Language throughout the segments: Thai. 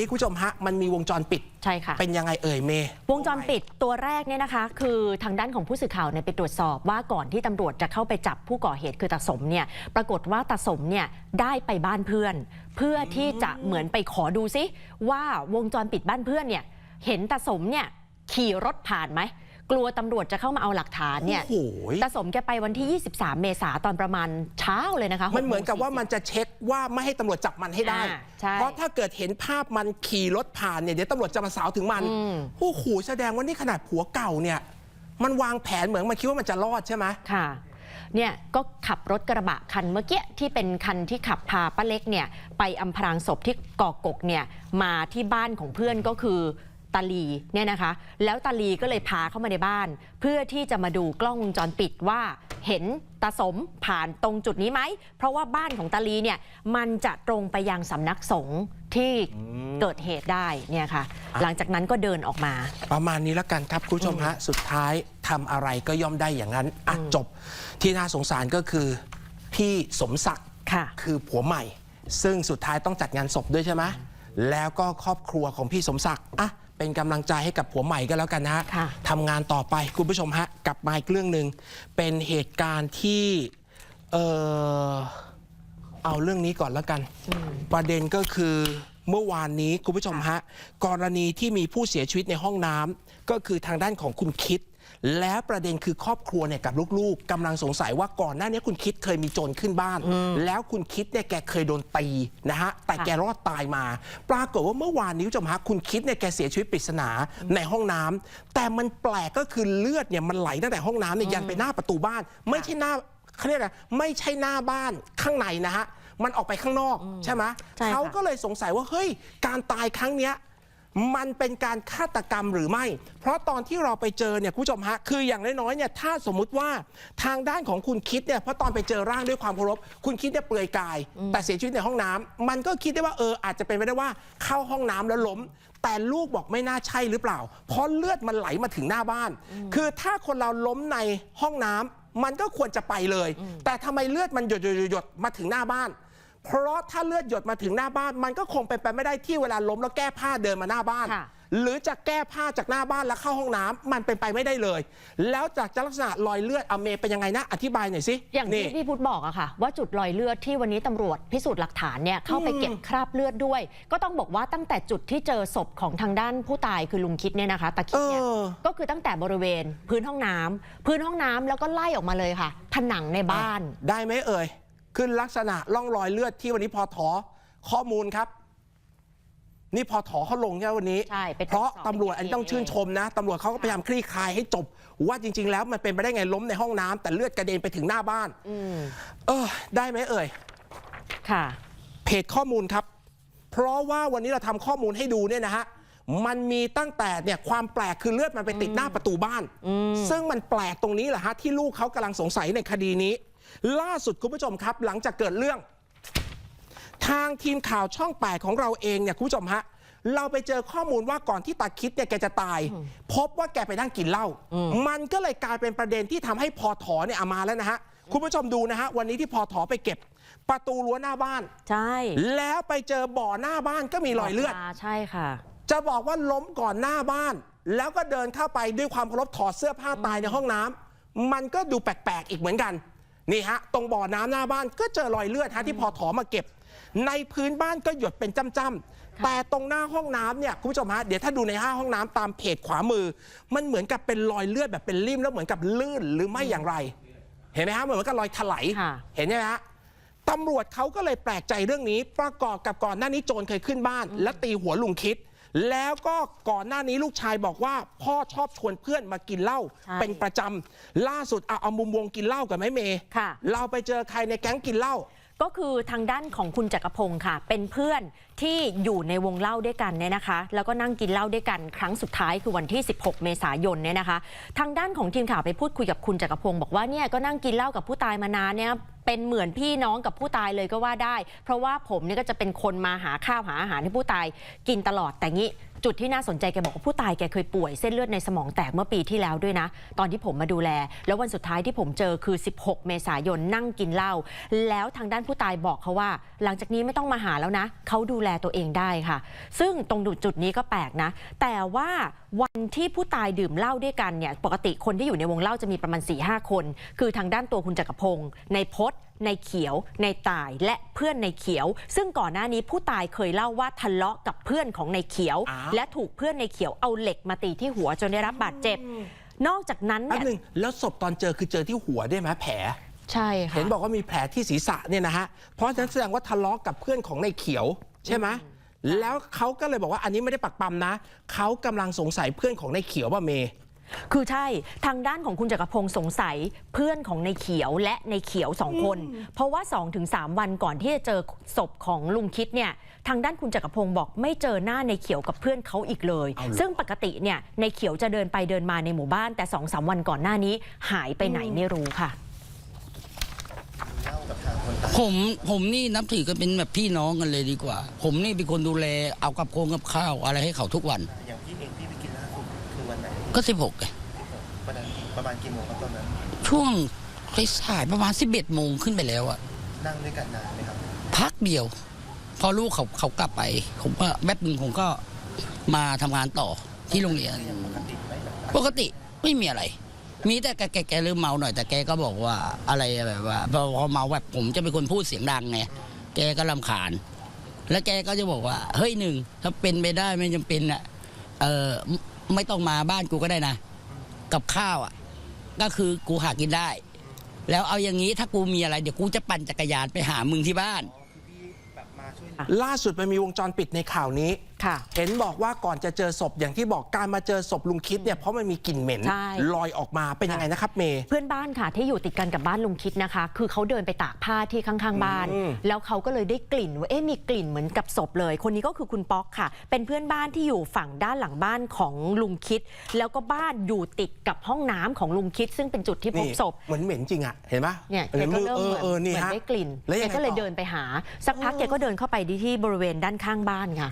นี่คุณผู้ชมฮะมันมีวงจรปิด ใช่ค่ะ เป็นยังไงเอ่ยเมย์วงจรปิดตัวแรกเนี่ยนะคะ คือทางด้านของผู้สื่อข่าวเนี่ยไปตรวจสอบว่าก่อนที่ตำรวจจะเข้าไปจับผู้ก่อเหตุคือตาสมเนี่ยปรากฏว่าตาสมเนี่ยได้ไปบ้านเพื่อน เพื่อที่จะเหมือนไปขอดูซิว่าวงจรปิดบ้านเพื่อนเนี่ยเห็นตาสมเนี่ยขี่รถผ่านไหมกลัวตำรวจจะเข้ามาเอาหลักฐานเนี่ยโอ้โหตาสมแกไปวันที่ 23 เมษาตอนประมาณเช้าเลยนะคะ มันเหมือนกับว่า6โง40มันจะเช็ค ว่าไม่ให้ตำรวจจับมันให้ได้ อ่าใช่เพราะถ้าเกิดเห็นภาพมันขี่รถผ่านเนี่ยเดี๋ยวตำรวจจะมาสาวถึงมันอืม โอ้โหแสดงว่านี่ขนาดผัวเก่าเนี่ย มันวางแผนเหมือนมันคิดว่ามันจะรอดใช่ไหม ค่ะ เนี่ยก็ขับรถกระบะคันเมื่อกี้ที่เป็นคันที่ขับพาป้าเล็กเนี่ยไปอำพรางศพที่กอกกกเนี่ยมาที่บ้านของเพื่อนก็คือ ตาลีเนี่ยนะคะ แล้วตาลีก็เลยพาเข้ามาในบ้าน เพื่อที่จะมาดูกล้องวงจรปิดว่าเห็นตาสมผ่านตรงจุดนี้ไหม เพราะว่าบ้านของตาลีเนี่ยมันจะตรงไปยังสำนักสงฆ์ที่เกิดเหตุได้เนี่ยค่ะ หลังจากนั้นก็เดินออกมา ประมาณนี้แล้วกันครับคุณผู้ชมฮะสุดท้ายทำอะไรก็ย่อมได้อย่างนั้นอะจบที่น่าสงสารก็คือพี่สมศักดิ์ค่ะ คือผัวใหม่ ซึ่งสุดท้ายต้องจัดงานศพด้วยใช่ไหมแล้วก็ครอบครัวของพี่สมศักดิ์อะ เป็นกำลังใจให้กับผัวใหม่ก็แล้วกันนะฮะค่ะทำงานต่อไปคุณผู้ชมฮะกลับมาอีกเรื่องหนึ่งเป็นเหตุการณ์ที่เออเอาเรื่องนี้ก่อนแล้วกัน ประเด็นก็คือเมื่อวานนี้คุณผู้ชมฮะกรณีที่มีผู้เสียชีวิตในห้องน้ำก็คือทางด้านของคุณคิด แล้วประเด็นคือครอบครัวเนี่ยกับลูกๆกำลังสงสัยว่าก่อนหน้านี้คุณคิดเคยมีโจรขึ้นบ้าน แล้วคุณคิดเนี่ยแกเคยโดนตีนะฮะแต่ค่ะแกรอดตายมา ปรากฏว่าเมื่อวานนี้คุณผู้ชมฮะคุณคิดเนี่ยแกเสียชีวิตปริศนาในห้องน้ำแต่มันแปลกก็คือเลือดเนี่ยมันไหลตั้งแต่ห้องน้ำเนี่ยยันไปหน้าประตูบ้าน ไม่ใช่หน้าเขาเรียกอะไรไม่ใช่หน้าบ้านข้างในนะฮะมันออกไปข้างนอกใช่ไหมใช่ค่ะเขาก็เลยสงสัยว่าเฮ้ยการตายครั้งเนี้ย มันเป็นการฆาตกรรมหรือไม่ เพราะตอนที่เราไปเจอเนี่ยคุณผู้ชมฮะคืออย่างน้อยๆเนี่ยถ้าสมมุติว่าทางด้านของคุณคิดเนี่ยเพราะตอนไปเจอร่างด้วยความเคารพคุณคิดเนี่ยเปลือยกาย แต่เสียชีวิตในห้องน้ำมันก็คิดได้ว่าเอออาจจะเป็นไปได้ว่าเข้าห้องน้ำแล้วล้ม แต่ลูกบอกไม่น่าใช่หรือเปล่า เพราะเลือดมันไหลมาถึงหน้าบ้าน คือถ้าคนเราล้มในห้องน้ำมันก็ควรจะไปเลย แต่ทำไมเลือดมันหยดๆๆๆมาถึงหน้าบ้าน เพราะถ้าเลือดหยดมาถึงหน้าบ้าน มันก็คงเป็นไปไม่ได้ที่เวลาล้มแล้วแก้ผ้าเดินมาหน้าบ้าน ค่ะหรือจะแก้ผ้าจากหน้าบ้านแล้วเข้าห้องน้ำมันเป็นไปไม่ได้เลย แล้วจากลักษณะรอยเลือดอเมย์เป็นยังไงนะอธิบายหน่อยสิอย่างนี่ที่ พี่พุทธบอกอะค่ะ ว่าจุดรอยเลือดที่วันนี้ตำรวจพิสูจน์หลักฐานเนี่ยเข้าไปเก็บคราบเลือดด้วย ก็ต้องบอกว่าตั้งแต่จุดที่เจอศพของทางด้านผู้ตายคือลุงคิดเนี่ยนะคะตะคิดเนี่ยเออ ก็คือตั้งแต่บริเวณพื้นห้องน้ำพื้นห้องน้ำแล้วก็ไล่ออกมาเลยค่ะ ผนังในบ้าน ได้ไหมเอ่ย ขึ้นลักษณะร่องรอยเลือดที่วันนี้พอถอข้อมูลครับ นี่พอถอเขาลงใช่ไหมวันนี้ ใช่ไปตรวจสอบเพราะตำรวจอันนี้ต้องชื่นชมนะตำรวจเขาก็พยายามคลี่คลายให้จบ ว่าจริง ๆ แล้วมันเป็นไปได้ไงล้มในห้องน้ำแต่เลือดกระเด็นไปถึงหน้าบ้าน อืมเออ ได้ไหมเอ่ย ค่ะ เพจข้อมูลครับ เพราะว่าวันนี้เราทำข้อมูลให้ดูเนี่ยนะฮะ มันมีตั้งแต่เนี่ยความแปลกคือเลือดมันไปติดหน้าประตูบ้าน ซึ่งมันแปลกตรงนี้แหละฮะที่ลูกเขากำลังสงสัยในคดีนี้ ล่าสุดคุณผู้ชมครับ หลังจากเกิดเรื่อง ทางทีมข่าวช่องแปดของเราเองเนี่ยคุณผู้ชมฮะเราไปเจอข้อมูลว่าก่อนที่ตาคิดเนี่ยแกจะตาย พบว่าแกไปนั่งกินเหล้ามันก็เลยกลายเป็นประเด็นที่ทำให้พอถอเนี่ยเอามาแล้วนะฮะคุณผู้ชมดูนะฮะวันนี้ที่พอถอไปเก็บ ประตูรั้วหน้าบ้าน ใช่ แล้วไปเจอบ่อหน้าบ้านก็มีรอยเลือดใช่ค่ะ จะบอกว่าล้มก่อนหน้าบ้าน แล้วก็เดินเข้าไปด้วยความเคารพถอดเสื้อผ้าตายในห้องน้ำมันก็ดูแปลกๆอีกเหมือนกัน นี่ฮะตรงบ่อน้ำหน้าบ้านก็เจอรอยเลือดฮะที่พอถอมาเก็บ ในพื้นบ้านก็หยดเป็นจ้ำๆแต่ตรงหน้าห้องน้ำเนี่ยคุณผู้ชมฮะเดี๋ยวถ้าดูในห้าห้องน้ำตามเพจขวามือ มันเหมือนกับเป็นรอยเลือดแบบเป็นริ่มแล้วเหมือนกับลื่นหรือไม่อย่างไร เห็นไหมฮะเหมือนกับรอยถลายค่ะ เห็นไหมฮะตำรวจเขาก็เลยแปลกใจเรื่องนี้ ประกอบกับก่อนหน้านี้โจรเคยขึ้นบ้าน และตีหัวลุงคิด แล้วก็ก่อนหน้านี้ลูกชายบอกว่า พ่อชอบชวนเพื่อนมากินเหล้าใช่เป็นประจำล่าสุดเอาเอามุมวงกินเหล้ากับแม่เมย์ค่ะ เราไปเจอใครในแก๊งกินเหล้า ก็คือทางด้านของคุณจักรพงศ์ค่ะ เป็นเพื่อนที่อยู่ในวงเล่าด้วยกันเนี่ยนะคะ แล้วก็นั่งกินเหล้าด้วยกันครั้งสุดท้ายคือวันที่ 16 เมษายนเนี่ยนะคะ ทางด้านของทีมข่าวไปพูดคุยกับคุณจักรพงศ์บอกว่าเนี่ยก็นั่งกินเหล้ากับผู้ตายมานานเนี่ย เป็นเหมือนพี่น้องกับผู้ตายเลยก็ว่าได้ เพราะว่าผมเนี่ยก็จะเป็นคนมาหาข้าวหาอาหารให้ผู้ตายกินตลอดแต่งี้จุดที่น่าสนใจแกบอกว่าผู้ตายแกเคยป่วยเส้นเลือดในสมองแตกเมื่อปีที่แล้วด้วยนะ ตอนที่ผมมาดูแล แล้ววันสุดท้ายที่ผมเจอคือ 16 เมษายนนั่งกินเหล้าแล้วทางด้านผู้ตายบอกเขาว่า หลังจากนี้ไม่ต้องมาหาแล้วนะเขาดูแลตัวเองได้ค่ะ ซึ่งตรงจุดนี้ก็แปลกนะ แต่ว่าวันที่ผู้ตายดื่มเหล้าด้วยกันเนี่ยปกติคนที่อยู่ในวงเล่าจะมีประมาณ4ีหคน คือทางด้านตัวคุณจักรพงศ์ในพศ ในเขียว ในตายและเพื่อนในเขียว ซึ่งก่อนหน้านี้ผู้ตายเคยเล่าว่าทะเลาะกับเพื่อนของในเขียว อ้าว และถูกเพื่อนในเขียวเอาเหล็กมาตีที่หัวจนได้รับบาดเจ็บ นอกจากนั้นแป๊บเนี่ย นึงแล้วศพตอนเจอคือเจอที่หัวได้ไหมแผล ใช่ค่ะ เห็นบอกว่ามีแผลที่ศีรษะเนี่ยนะฮะ เพราะฉะนั้นแสดงว่าทะเลาะกับเพื่อนของในเขียว ใช่ไหมแล้วเขาก็เลยบอกว่าอันนี้ไม่ได้ปักปั๊มนะ เขากำลังสงสัยเพื่อนของในเขียวว่าเมย์ คือใช่ทางด้านของคุณจักรพงศ์สงสัยเพื่อนของในเขียวและในเขียวสองคน เพราะว่า 2-3 วันก่อนที่จะเจอศพของลุงคิดเนี่ยทางด้านคุณจักรพงศ์บอกไม่เจอหน้าในเขียวกับเพื่อนเขาอีกเลยเอาเหรอซึ่งปกติเนี่ยในเขียวจะเดินไปเดินมาในหมู่บ้านแต่2-3วันก่อนหน้านี้ หายไปไหนไม่รู้ค่ะ ผมผมนี่นับถือกันเป็นแบบพี่น้องกันเลยดีกว่า ผมนี่เป็นคนดูแลเอากับโครงกับข้าวอะไรให้เขาทุกวัน ก็สิบหกประมาณประมาณกี่โมงครับตอนนั้น ช่วงสายๆประมาณสิบเอ็ดโมงขึ้นไปแล้วอะนั่งด้วยกันนานไหมครับ พักเดียว พอลูกเขาเขากลับไป ผมก็แป๊บหนึ่งผมก็มาทำงานต่อที่โรงเรียน ปกติไหมแบบปกติไม่มีอะไร มีแต่แกแกแกเริ่มเมาหน่อยแต่แกก็บอกว่าอะไรแบบว่าพอพอเมาแบบผมจะเป็นคนพูดเสียงดังไงแกก็ลำคาญ แล้วแกก็จะบอกว่า เฮ้ยหนึ่งถ้าเป็นไปได้ไม่จำเป็นอะเออ ไม่ต้องมาบ้านกูก็ได้นะ กับข้าวอะ ก็คือกูหากินได้ แล้วเอาอย่างนี้ถ้ากูมีอะไรเดี๋ยวกูจะปั่นจักรยานไปหามึงที่บ้าน ล่าสุดมันมีวงจรปิดในข่าวนี้ เห็นบอกว่าก่อนจะเจอศพอย่างที่บอกการมาเจอศพลุงคิดเนี่ยเพราะมันมีกลิ่นเหม็น ใช่ ลอยออกมาเป็นยังไงนะครับเมย์ เพื่อนบ้านค่ะที่อยู่ติดกันกับบ้านลุงคิดนะคะ คือเขาเดินไปตากผ้าที่ข้างๆบ้าน อืม แล้วเขาก็เลยได้กลิ่นว่าเอ๊ะมีกลิ่นเหมือนกับศพเลย คนนี้ก็คือคุณป๊อกค่ะ เป็นเพื่อนบ้านที่อยู่ฝั่งด้านหลังบ้านของลุงคิด แล้วก็บ้านอยู่ติดกับห้องน้ำของลุงคิด ซึ่งเป็นจุดที่พบนี่ศพ เหมือนเหม็นจริงอะเห็นปะเนี่ยแกห็นก็มือเริ่มเอเหอมือนเออนี่เหมือนฮะได้กลิ่นแล้วแกยังไงก็เลยต่อ เดินไปหา สักพักแกก็เดินเข้าไปที่บริเวณด้านข้างบ้านค่ะ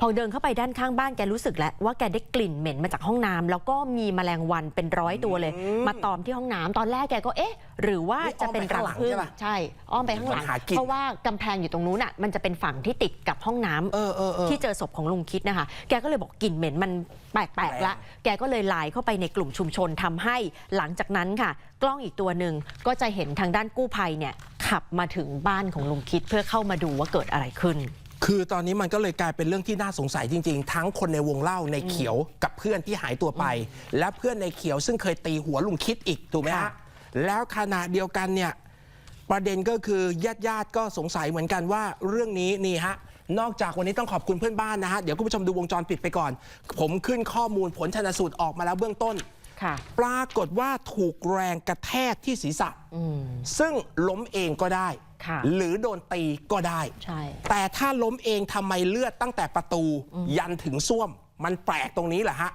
พอเดินเข้าไปด้านข้างบ้านแกรู้สึกแล้วว่าแกได้กลิ่นเหม็นมาจากห้องน้ำแล้วก็มีแมลงวันเป็นร้อยตัวเลย มาตอมที่ห้องน้ำตอนแรกแกก็เอ๊ะ หรือว่าจะเป็นรังผึ้งใช่ อ้อมไปข้างหลังหากินเพราะว่ากำแพงอยู่ตรงนู้นอะมันจะเป็นฝั่งที่ติดกับห้องน้ำเออเออเออที่เจอศพของลุงคิดนะคะ แกก็เลยบอกกลิ่นเหม็นมันแปลกๆละแกก็เลยไลน์เข้าไปในกลุ่มชุมชนทำให้หลังจากนั้นค่ะ กล้องอีกตัวหนึ่งก็จะเห็นทางด้านกู้ภัยเนี่ยขับมาถึงบ้านของลุงคิดเพื่อเข้ามาดูว่าเกิดอะไรขึ้น คือตอนนี้มันก็เลยกลายเป็นเรื่องที่น่าสงสัยจริง ๆ ทั้งคนในวงเล่าในเขียวกับเพื่อนที่หายตัวไป และเพื่อนในเขียวซึ่งเคยตีหัวลุงคิดอีกถูกไหมค่ะฮะแล้วขณะเดียวกันเนี่ยประเด็นก็คือญาติญาติๆก็สงสัยเหมือนกันว่าเรื่องนี้นี่ฮะนอกจากวันนี้ต้องขอบคุณเพื่อนบ้านนะฮะเดี๋ยวคุณผู้ชมดูวงจรปิดไปก่อน ผมขึ้นข้อมูลผลชนสูตรออกมาแล้วเบื้องต้น ค่ะ ปรากฏว่าถูกแรงกระแทกที่ศีรษะอืมซึ่งล้มเองก็ได้ค่ะ หรือโดนตีก็ได้ ใช่ แต่ถ้าล้มเองทำไมเลือดตั้งแต่ประตู ยันถึงส้วม มันแปลกตรงนี้แหละฮะ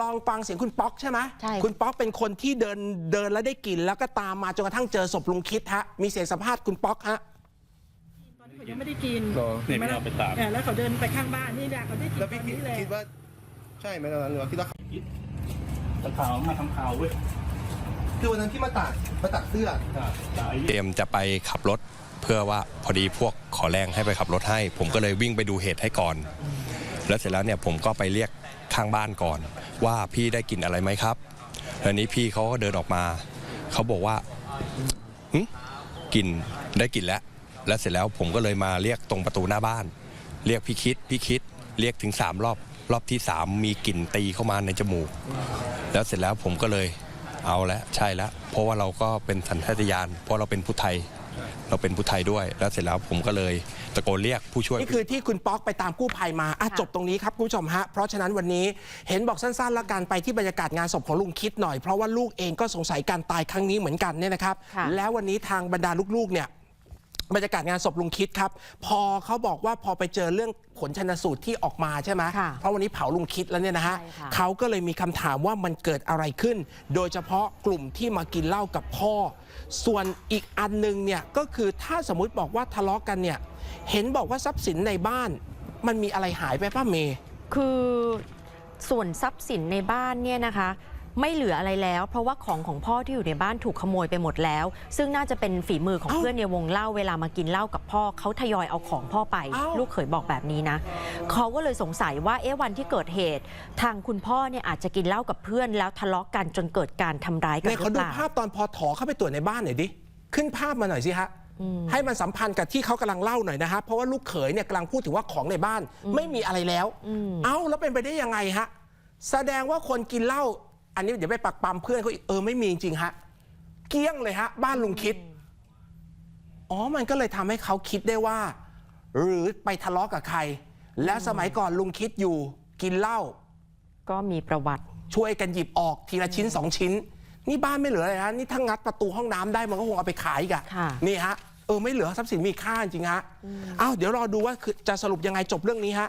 ลองฟังเสียงคุณป๊อกใช่ไหมใช่ คุณป๊อกเป็นคนที่เดินเดินแล้วได้กลิ่นแล้วก็ตามมาจนกระทั่งเจอศพลุงคิดฮะมีเสียงสัมภาษณ์คุณป๊อกฮะ ตอนที่เขายังไม่ได้กินหรอเห็นไหมล่ะเออแล้วเขาเดินไปข้างบ้านนี่แหละเขาได้กินแล้วตพี่อนคิดนี้เลย คิดว่าใช่ไหมตอนนั้นหรือว่าคิดว่าตะขาวมาทำข่าวเว้ย คือวันนั้นที่มาตากมาตากเสื้อจ่ายเตรียมจะไปขับรถเพื่อว่าพอดีพวกขอแรงให้ไปขับรถให้ ผมก็เลยวิ่งไปดูเหตุให้ก่อน แล้วเสร็จแล้วเนี่ยผมก็ไปเรียกข้างบ้านก่อน ว่าพี่ได้กลิ่นอะไรไหมครับแล้วนี้พี่เขาก็เดินออกมาเขาบอกว่าหึกลิ่นได้กลิ่นแล้ว แล้วเสร็จแล้วผมก็เลยมาเรียกตรงประตูหน้าบ้าน เรียกพี่คิดพี่คิดเรียกถึงสามรอบรอบที่สามมีกลิ่นตีเข้ามาในจมูก แล้วเสร็จแล้วผมก็เลย เอาแล้วใช่แล้วเพราะว่าเราก็เป็นสัญชาตญาณเพราะเราเป็นผู้ไทย เราเป็นผู้ไทยด้วย แล้วเสร็จแล้วผมก็เลยตะโกนเรียกผู้ช่วย นี่คือที่คุณป๊อกไปตามกู้ภัยมาอะจบตรงนี้ครับคุณผู้ชมฮะ เพราะฉะนั้นวันนี้เห็นบอกสั้นๆและการไปที่บรรยากาศงานศพของลุงคิดหน่อย เพราะว่าลูกเองก็สงสัยการตายครั้งนี้เหมือนกันเนี่ยนะครับ ค่ะ แล้ววันนี้ทางบรรดาลูกๆเนี่ย บรรยากาศงานศพลุงคิดครับ พอเขาบอกว่าพอไปเจอเรื่องผลชนสูตรที่ออกมาใช่ไหมค่ะเพราะวันนี้เผาลุงคิดแล้วเนี่ยนะฮะใช่ค่ะเขาก็เลยมีคำถามว่ามันเกิดอะไรขึ้น โดยเฉพาะกลุ่มที่มากินเหล้ากับพ่อ ส่วนอีกอันหนึงเนี่ยก็คือถ้าสมมุติบอกว่าทะเลาะกันเนี่ยเห็นบอกว่าทรัพย์สินในบ้าน มันมีอะไรหายไปป้าเมย์คือส่วนทรัพย์สินในบ้านเนี่ยนะคะ ไม่เหลืออะไรแล้ว เพราะว่าของของพ่อที่อยู่ในบ้านถูกขโมยไปหมดแล้ว ซึ่งน่าจะเป็นฝีมือของเอ้าเพื่อนในวงเล่าเวลามากินเหล้ากับพ่อเขาทยอยเอาของพ่อไปเอ้าลูกเขยบอกแบบนี้นะเขาก็เลยสงสัยว่าเอ๊ะวันที่เกิดเหตุ ทางคุณพ่อเนี่ยอาจจะกินเหล้ากับเพื่อนแล้วทะเลาะกันจนเกิดการทำร้ายกันในหเขารือดูเปล่าภาพตอนพอถอเข้าไปตรวจในบ้านหน่อยดิขึ้นภาพมาหน่อยสิฮะให้มันสัมพันธ์กับที่เขากำลังเล่าหน่อยนะฮะเพราะว่าลูกเขยเนี่ยกำลังพูดถึงว่าของในบ้าน ไม่มีอะไรแล้ว เอ้าแล้วเป็นไปได้ยังไงฮะแสดงว่าคนกินเหล้า อันนี้เดี๋ยวไปปักปั๊มเพื่อนเขาอีกเออไม่มีจริงๆฮะเกลี้ยงเลยฮะบ้านลุงคิดอ๋อมันก็เลยทำให้เขาคิดได้ว่า หรือไปทะเลาะกับใคร และสมัยก่อนลุงคิดอยู่กินเหล้าก็มีประวัติช่วยกันหยิบออกทีละชิ้นสองชิ้น นี่บ้านไม่เหลืออะไรฮะนี่ถ้างัดประตูห้องน้ำได้มันก็คงเอาไปขายอีกอะค่ะนี่ฮะเออไม่เหลือทรัพย์สินมีค่าจริงฮะอ้าวเดี๋ยวรอดูว่าคือจะสรุปยังไงจบเรื่องนี้ฮะ